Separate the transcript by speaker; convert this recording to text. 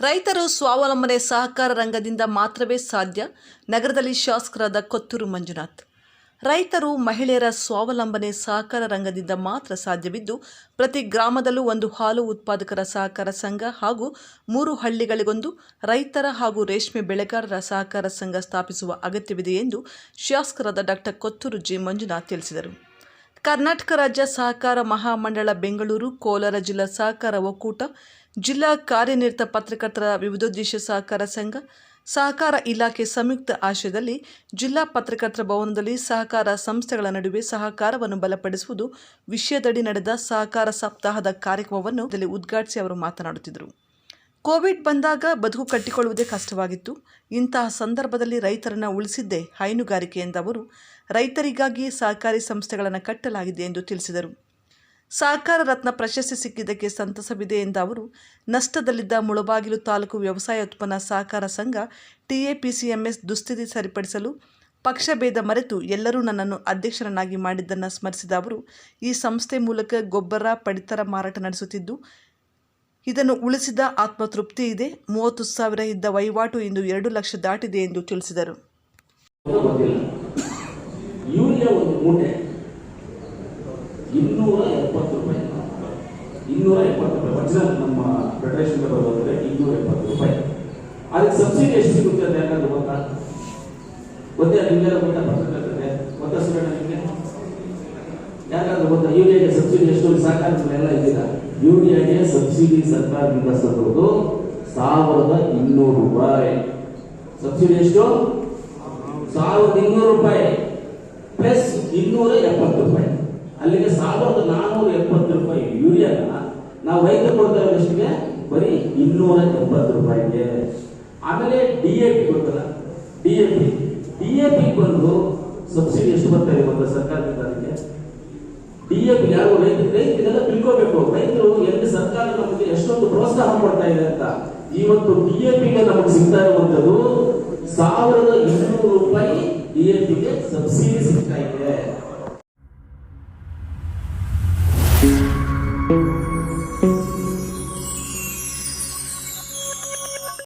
Speaker 1: ರೈತರು ಸ್ವಾವಲಂಬನೆ ಸಹಕಾರ ರಂಗದಿಂದ ಮಾತ್ರವೇ ಸಾಧ್ಯ. ನಗರದಲ್ಲಿ ಶಾಸಕರಾದ ಕೊತ್ತೂರು ಮಂಜುನಾಥ್. ರೈತರು ಮಹಿಳೆಯರ ಸ್ವಾವಲಂಬನೆ ಸಹಕಾರ ರಂಗದಿಂದ ಮಾತ್ರ ಸಾಧ್ಯವಿದ್ದು, ಪ್ರತಿ ಗ್ರಾಮದಲ್ಲೂ ಒಂದು ಹಾಲು ಉತ್ಪಾದಕರ ಸಹಕಾರ ಸಂಘ ಹಾಗೂ ಮೂರು ಹಳ್ಳಿಗಳಿಗೊಂದು ರೈತರ ಹಾಗೂ ರೇಷ್ಮೆ ಬೆಳೆಗಾರರ ಸಹಕಾರ ಸಂಘ ಸ್ಥಾಪಿಸುವ ಅಗತ್ಯವಿದೆ ಎಂದು ಶಾಸಕರಾದ ಡಾಕ್ಟರ್ ಕೊತ್ತೂರು ಜಿ. ಮಂಜುನಾಥ್ ತಿಳಿಸಿದರು. ಕರ್ನಾಟಕ ರಾಜ್ಯ ಸಹಕಾರ ಮಹಾಮಂಡಳ ಬೆಂಗಳೂರು, ಕೋಲಾರ ಜಿಲ್ಲಾ ಸಹಕಾರ ಒಕ್ಕೂಟ, ಜಿಲ್ಲಾ ಕಾರ್ಯನಿರತ ಪತ್ರಕರ್ತರ ವಿವಿಧೋದ್ದೇಶ ಸಹಕಾರ ಸಂಘ, ಸಹಕಾರ ಇಲಾಖೆ ಸಂಯುಕ್ತ ಆಶಯದಲ್ಲಿ ಜಿಲ್ಲಾ ಪತ್ರಕರ್ತರ ಭವನದಲ್ಲಿ ಸಹಕಾರ ಸಂಸ್ಥೆಗಳ ನಡುವೆ ಸಹಕಾರವನ್ನು ಬಲಪಡಿಸುವುದು ವಿಷಯದಡಿ ನಡೆದ ಸಹಕಾರ ಸಪ್ತಾಹದ ಕಾರ್ಯಕ್ರಮವನ್ನು ಉದ್ಘಾಟಿಸಿ ಅವರು ಮಾತನಾಡುತ್ತಿದ್ದರು. ಕೋವಿಡ್ ಬಂದಾಗ ಬದುಕು ಕಟ್ಟಿಕೊಳ್ಳುವುದೇ ಕಷ್ಟವಾಗಿತ್ತು. ಇಂತಹ ಸಂದರ್ಭದಲ್ಲಿ ರೈತರನ್ನು ಉಳಿಸಿದ್ದೇ ಹೈನುಗಾರಿಕೆ ಎಂದವರು ರೈತರಿಗಾಗಿ ಸಹಕಾರಿ ಸಂಸ್ಥೆಗಳನ್ನು ಕಟ್ಟಲಾಗಿದೆ ಎಂದು ತಿಳಿಸಿದರು. ಸಹಕಾರ ರತ್ನ ಪ್ರಶಸ್ತಿ ಸಿಕ್ಕಿದ್ದಕ್ಕೆ ಸಂತಸವಿದೆ ಎಂದ ಅವರು, ನಷ್ಟದಲ್ಲಿದ್ದ ಮುಳಬಾಗಿಲು ತಾಲೂಕು ವ್ಯವಸಾಯ ಉತ್ಪನ್ನ ಸಹಕಾರ ಸಂಘ ಟಿಎಪಿಸಿಎಂಎಸ್ ದುಸ್ಥಿತಿ ಸರಿಪಡಿಸಲು ಪಕ್ಷಭೇದ ಮರೆತು ಎಲ್ಲರೂ ನನ್ನನ್ನು ಅಧ್ಯಕ್ಷರನ್ನಾಗಿ ಮಾಡಿದ್ದನ್ನು ಸ್ಮರಿಸಿದ ಅವರು, ಈ ಸಂಸ್ಥೆ ಮೂಲಕ ಗೊಬ್ಬರ, ಪಡಿತರ ಮಾರಾಟ ನಡೆಸುತ್ತಿದ್ದು ಇದನ್ನು ಉಳಿಸಿದ ಆತ್ಮತೃಪ್ತಿ ಇದೆ. ಮೂವತ್ತು ಸಾವಿರ ಇದ್ದ ವಹಿವಾಟು ಇಂದು ಎರಡು ಲಕ್ಷ ದಾಟಿದೆ ಎಂದು ತಿಳಿಸಿದರು.
Speaker 2: ಸಬ್ಸಿಡಿ ಎಷ್ಟು ಸಾಕಾಗ್ತದೆ ಎಲ್ಲ ಇದ್ದೀರಾ ಯೂರಿಯಾಗೆ ಸಬ್ಸಿಡಿ ಸರ್ಕಾರದಿಂದ ಸದ್ದು ಸಾವಿರದ ಇನ್ನೂರು ರೂಪಾಯಿ. ಸಬ್ಸಿಡಿ ಎಷ್ಟು? ಸಾವಿರದ ಇನ್ನೂರು ರೂಪಾಯಿ. ಪ್ಲಸ್ ಇನ್ನೂರ ಎಪ್ಪತ್ತು ರೂಪಾಯಿ. ಅಲ್ಲಿಗೆ ಸಾವಿರದ ನಾನ್ನೂರ ಎಪ್ಪತ್ತು ರೂಪಾಯಿ ಯೂರಿಯಾನ ನಾವು ರೈತರು ಕೊಡ್ತಾ ಇರೋದಷ್ಟಿಗೆ ಬರೀ ಇನ್ನೂರ ಎಪ್ಪತ್ತು ರೂಪಾಯಿಗೆ. ಆಮೇಲೆ ಡಿ ಎ ಪಿ ಗೊತ್ತಲ್ಲ? D A P. D A P ಬಂದು ಸಬ್ಸಿಡಿ ಎಷ್ಟು ಬರ್ತಾರೆ ಸರ್ಕಾರದಿಂದ? ಅದಕ್ಕೆ ಡಿ ಎ ಪಿ ಯಾರು, ರೈತ ರೈತರಿಗೆಲ್ಲ ತಿಳ್ಕೋಬೇಕು. ರೈತರು ಎಲ್ಲಿ ಸರ್ಕಾರ ನಮಗೆ ಎಷ್ಟೊಂದು ಪ್ರೋತ್ಸಾಹ ಕೊಡ್ತಾ ಇದೆ ಅಂತ. ಇವತ್ತು ಡಿಎಂಪಿಗೆ ನಮಗೆ ಸಿಗ್ತಾ ಇರುವಂತದ್ದು ಸಾವಿರದ